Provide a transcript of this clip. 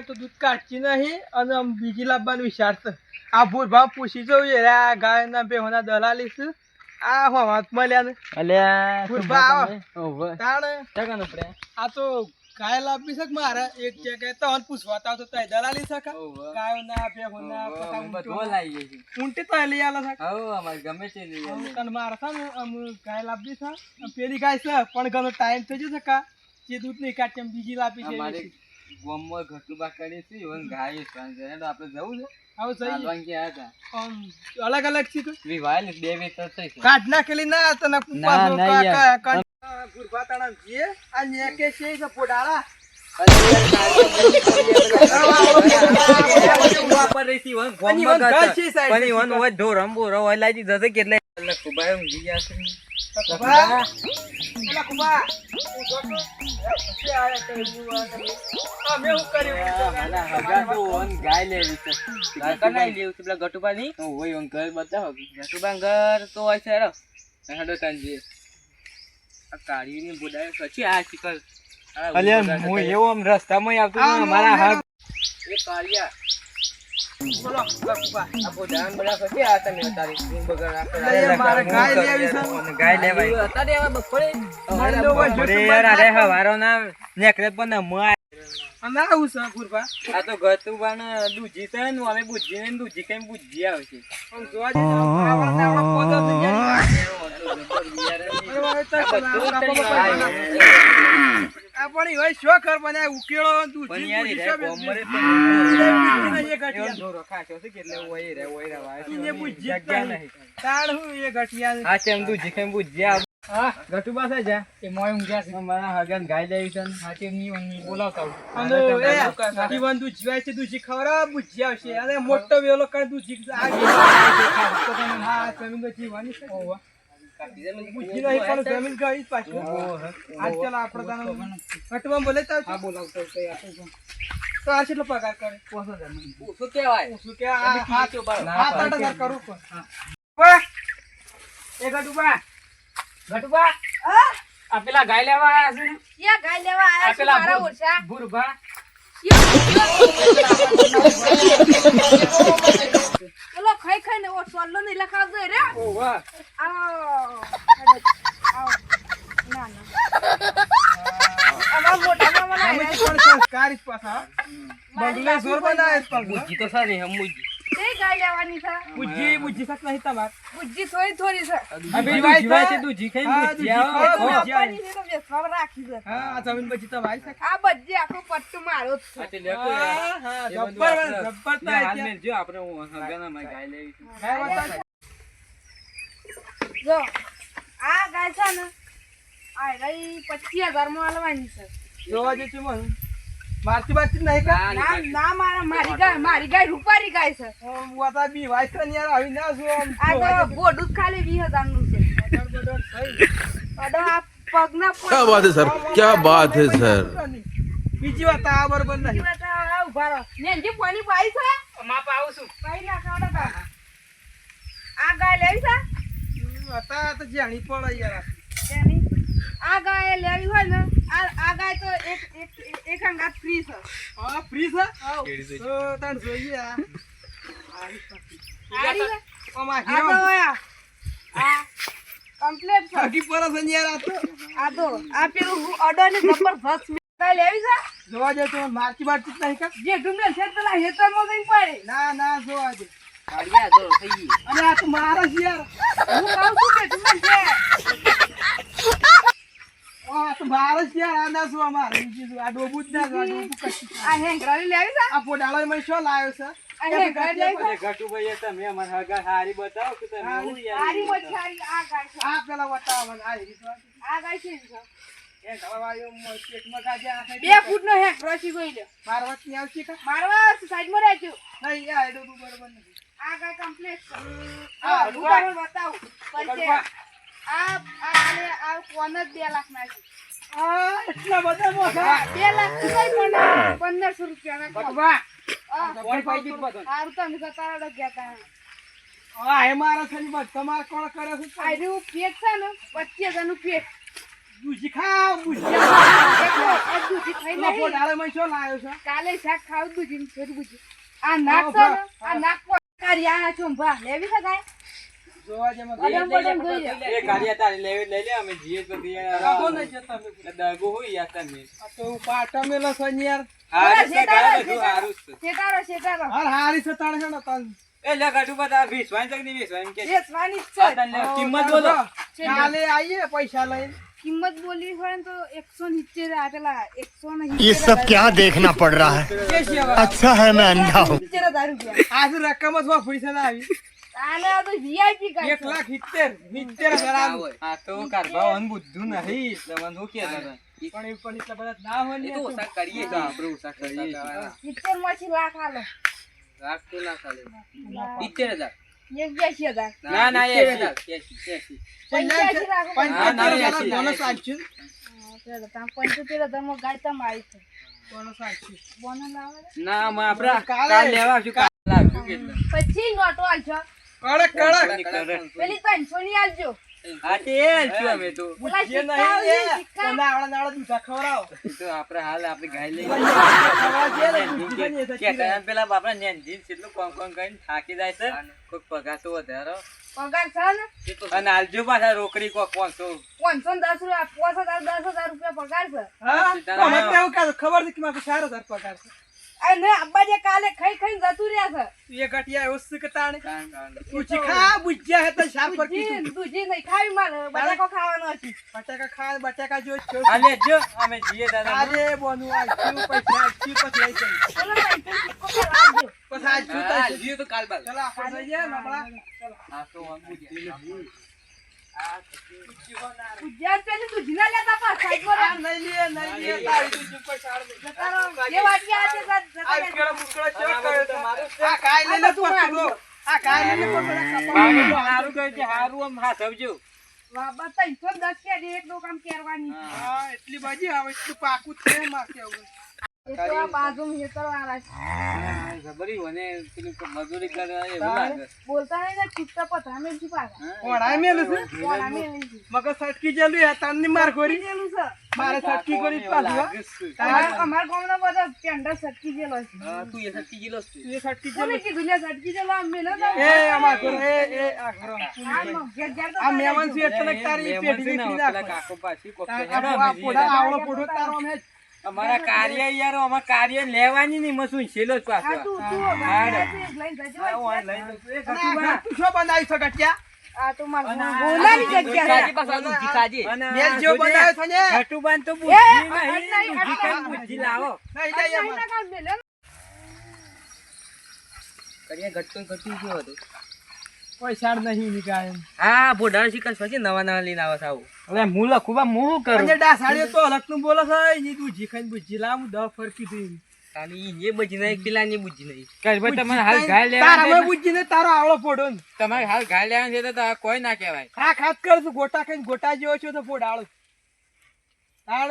એમ તો દૂધ કાઢતી નહીં અને આમ બીજી લાવવાનું વિચારશે. આ ભૂર ભાવ પૂછી જવું છે આ ગાયના બેહોના દલાલી છે આ હો વાત મળ્યા ને અલ્યા આવો. ઓહો તાણે. ટકાનો પડે. આ તો ગાય લાવી શક મારે? એક જગ્યાએ તો હન પૂછવા તા તો તય દલાલી છે કા? ઓહો. ગાયોના બેહોના બધો. લાવીએ છીએ. ઊંટી તો લઈ આલા શક હો અમાર ગમે તે લઈ આવીએ. કણ મારે છે આમ ગાય લાવવી છે. પેલી ગાય છે પણ ઘણો ટાઈમ થઈ જશે કા? જે દૂધ નહીં કાઢે બીજી લાવી છે. ગામમાં ઘટુબા કરી છે એવું ગાય હેડો આપણે જવું છે. આવો જઈએ. ગયા હતા. અલગ અલગ છે તો? વિવાહ ને બે બે તો થઈ છે. કાઢ નાખેલી ના તને ના, ના યાર. ગુરબાતાણા જીએ આ નેકે છે કે પોડાળા કેટલે એટલે કુબાઈ ઊંઘી ગયા છે. કુબા એલા કુબા રસ્તામાં આવતો મારા હાથ એ કાળિયા. આ તમે છે નેકળે પણ આવું છે તો ગટુબાને દૂજી છે ને અમે બુજીને દૂજી કઈ બુજી એ તો આપણા આ પણ હોય શો ઉકેળો યાર ઈ રે ગોમરે ઢોરો ખાશો છે કેટલે ઓય રે ઓય રે વાય છે. એને જગ્યા નહીં. નહીં. એ ઘટિયા આ છે એમ દૂજી કઈ બુજી આવ હા ગટુબા છે જા એ મોય ઊંઘ્યા છે અમારા હગન ગાય લેવી છે ને. ની ઊંઘી બોલાવતા અને એ ઈવન દૂધ જીવાય છે દૂધી ખવડાવ બુજી આવશે અને મોટો વેલો કર તું તો હા તો જીવાની છે બુજી નહીં પણ જમીન ગઈ પાછી આજ ચાલ આપણે તાનો ઘટવા બોલે તો હા બોલાવતો તો આ કેટલો પગાર કરે પોસો જમીન શું કહેવાય શું કે આ હાથ ના હાથ હજાર કરું પણ વાહ! એ ગટુબા ગટુબા આ પેલા ગાય લેવા આયા છે ને? યા ગાય લેવા આયા છું પેલા મારા ભૂર- ઓછા ભૂરભા પેલો ખાઈ ખાઈ ને ઓ સોલ્લો ને લખાવજો રે. ઓ વાહ. આવો આવો ના ના. અમાર મોટા મામા અમે ના પણ સંસ્કારી જ પાછા. બંગલે જોર બનાવે છે પાછા. બુજી તો સારી હમ બુજી કાઈ લેવાની આ માં ગાય છે. ને આ રહી 25000 માં આલવાની છે. જોવા જજો મારતી બારતી નહીં કા? ના ના મારા મારી ગાય મારી ગાય રૂપારી ગાય છે. હું તો બી વાય તો યાર આવી ના છું આ તો બોડું ખાલી 20000 નું છે. અડો આ પગના ક્યા વાત છે સર? ક્યા વાત છે સર? બીજી વાત આ બરોબર નહીં. બીજી વાત આ ઊભા રહો. નેનજી પાણી પાઈ છે? માં પાઉં છું. પાઈ ના કાડો આ ગાય લઈ છે? અતા તો જાણી પડ યાર. આ ગાય લેવી હોય ને આ આ ગાય તો એક એક એક અંગાત ફ્રી છે. હા ફ્રી છે? તો તાણ જોઈએ આ. કમ્પ્લીટ છે? હકી પર છે. યાર આ તો આ તો આ પેલું ઓર્ડર ને ફર્સ્ટ ગાય લેવી છે? જોવા જાય તો મારતી મારતી જ નહીં કા જે ડુંગર છે પેલા હેતરમાં જઈને પડે. ના ના જોવા જાય થઈ ગઈ. અને આ તો મારે જ યાર. હું કહું છું કે ડુંગર છે. બે ફૂટ નો હેક રોશી ગઈ લે માર વાત આવશે કા? મારવા સાઈડમાં રહેજો. નહીં આ ડોબું બરોબર નથી. આ કમ્પ્લીટ છે. હા, બતાવું. પણ છે ગળવા. આ આ કોન જ બે લાખ ના છે. આ એટલા બધા મોટા બે લાખ પણ પંદરસો રૂપિયા ના દીધું? હારું તમે જતા રહો ગયા તા. આ હે મારા છે તમારે કોણ કરે છે? આ રહ્યું પેટ છે ને પચીસ હજારનું પેટ દૂધી. ખાવ દૂધી ખાઈ નહીં ગોટાળામાં શું લાયો છે? કાલે શાક ખાવ બુજી થોડું બુજી આ નાક છે આ નાક કાઢી આ ચોંભા લેવી છે કિંમત બોલો કાલે આવીએ પૈસા લઈને કિંમત બોલવી હોય ને તો એકસો નિત્તેર આ પેલા એકસો ને ये सब क्या देखना पड़ रहा है કે છે હવે? अच्छा है मैं अंधा हूँ સિત્તેર હજાર રૂપિયા આજે રકમ જ વાપરી છે ને આવી આને આ તો વીઆઈપી કાઢ એક લાખ સિત્તેર સિત્તેર હજાર આલું. આ તો કારભાવ અન બુદ્ધું નહીં તમને શું કે પણ એ પણ એટલા બધા ના હોય ને તો તો. કરીએ. તો આપણે ઓછા કરીએ છીએ. સિત્તેરમાંથી લાખ આલો. રાખતું ના ચાલે સિત્તેર હજાર? ના ના એ હજાર. એસી, એસી. પંચ્યાસી લાખ પંચોતેર ના, ના, હજાર એસી, બોનસ એસી. પંચોતેર હજારમાં ગાય તમારી છે. બોનસ આલશું. બોનસ આવે ના આપણે કાલ લેવા આવશું કાલ લાવશું પછી નોટો આલજો કડક કડક. પેલી તનની આલજો. હા તે અમે તો. પેલા નહીં એ, ને, સિક્કા. તો નાવડા નાવડા દૂધા ખવડાવો. એ તો આપણે હાલ આપણે ગાય લઈ ખવડાવવા જઈએ ને, દૂધ બનીએ તો કે કયા પેલા બાપડા નેનજીન કેટલું કોમ કોમ કરીને થાકી જાય છે કોઈક પગાર વધારો. પગાર છે ને? અને આલજો પાછા રોકડી કોક પાંચસો. પાંચસો દસ રૂપિયા પાંચ હજાર દસ હજાર રૂપિયા પગાર છે. ખબર નથી કે મારે તો ચાર હજાર પગાર છે. અને અબ્બાજે કાલે ખાઈ ખાઈ જતું રહ્યા છે એ ઘટિયા એવું છે કે તાણે. કાન કાન. ખા, બુજ્જિયા હે તો શાક પર કીધું. દૂધી દૂધી નહીં ખાવી મારે બટાકો ખાવાનો હતી બટાકા ખા, બટાકા જો છો. અને જો અમે દાદા આજે બોનું પૈસા પછી. પછી તો કાલ બાલ. ચલો, આપણે જઈએ, નબળા. તો હા એટલી બાજી આવે, એટલું પાકું છે તો ને. મગજ સટકી જેલું હે, તારની માર ખોરી. મારે સટકી કરી. અમાર- અમાર ગામનો બધો પેંડો સટકી ગયેલો છે. તું એ સટકી ગયેલો છે. એ સટકી કોને જેલું. કીધું લે સટકી ગયેલો આમ મેલો એ અમાર ઘર, એ, એ, આ ઘર. તો આ છે. છે એટલે તારી પેઢી નીકળી કાકો પાછી કોક આ- કહે, આ "હેડો, આ અમે પોડા, જઈએ." પોડો તારો જ. અમારા કાર્ય યાર અમારા કાર્ય લેવાની નહીં મસું છેલો જ પાછો. શું બનાવી છો. કરીએ ઘટતું ઘટતું હતું? પૈસા નહીં નીકળે. હા બોડાળ શિકાર પછી નવા નવા લઈને આવે છે અરે હવે હું લખું બા હું શું કરું. અને ડાસાળીઓ તો લખનું બોલે છે, ઈ તું ખાઈને બુજી લાવ, હું દહ ફરકી દઈ. ઈ એ બુજી નહીં પેલા ની બુજી નહીં. કાંઈ ભાઈ તમારે હાલ ગાય તારા લેવા બુજી ને તારો આવડો ફોડો ને. તમારે હાલ ગાય લેવાની છે તો કોઈ ના કહેવાય. ખા ખાત કરશું ગોટા ખાઈને ગોટા જેવો છો તો ફોડ તાળ